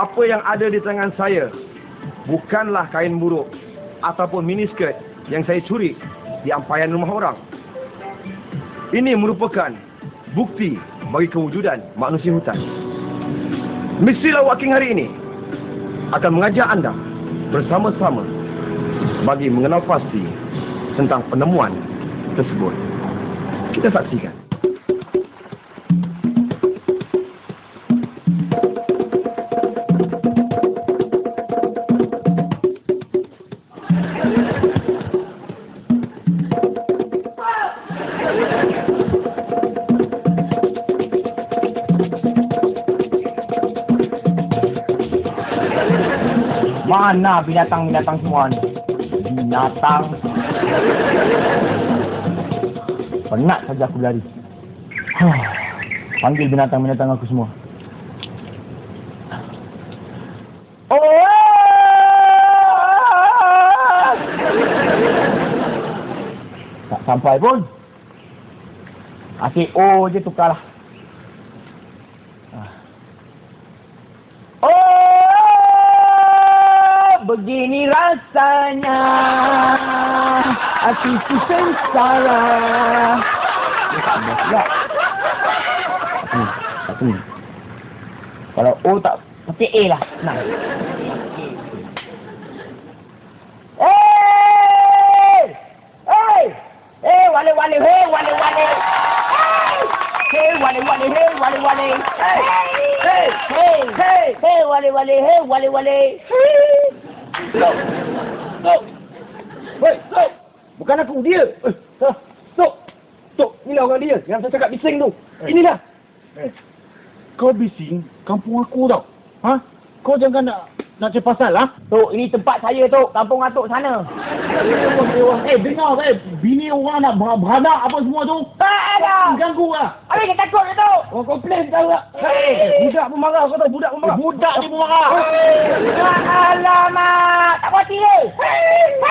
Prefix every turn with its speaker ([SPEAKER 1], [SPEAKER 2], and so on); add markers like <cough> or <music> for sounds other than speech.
[SPEAKER 1] apa yang ada di tangan saya bukanlah kain buruk ataupun miniskirt yang saya curi di ampayan rumah orang. Ini merupakan bukti bagi kewujudan manusia hutan. Misilah Waking hari ini akan mengajak anda bersama-sama bagi mengenal pasti tentang penemuan tersebut. Kita saksikan.
[SPEAKER 2] Mana binatang-binatang semua ni? Binatang. Penat saja aku. Huh. <sighs> Panggil binatang-binatang aku semua. Oh! Tak sampai pun. Asyik oh je tukarlah. Ah. Oh, begini rasanya sengsara. Dia tak ada pula. Hmm, ni. Kalau O tak, pasti A lah. Senang. Hey! Hey! Hey, wale wale, hey, wale wale. Hey! Hey, wale wale, hey, wale. Hey! Hey! Hey! Hey! Hey, wale wale, hey, wale wale. Stop! Stop!
[SPEAKER 1] Woi, stop! Bukan aku, dia. Eh, Stop! Stop! Inilah orang dia yang saya cakap bising tu. Inilah.
[SPEAKER 3] Kau bising kampung aku tau. Ha? Kau jangan nak nak cari pasal lah.
[SPEAKER 2] Tok, ini tempat saya, Tok. Kampung Atok sana.
[SPEAKER 3] Eh, dengar eh. Bini orang nak ber- beranak apa semua tu.
[SPEAKER 2] Tak ada.
[SPEAKER 3] Ganggu lah.
[SPEAKER 2] Habis kita takut ke, Tok?
[SPEAKER 1] Orang komplain tahu tak?
[SPEAKER 3] Eh,
[SPEAKER 1] Budak pun marah kau tahu budak pun marah.
[SPEAKER 3] Budak ni pun marah.
[SPEAKER 2] Alamak. Tak puas hati, eh. Hei!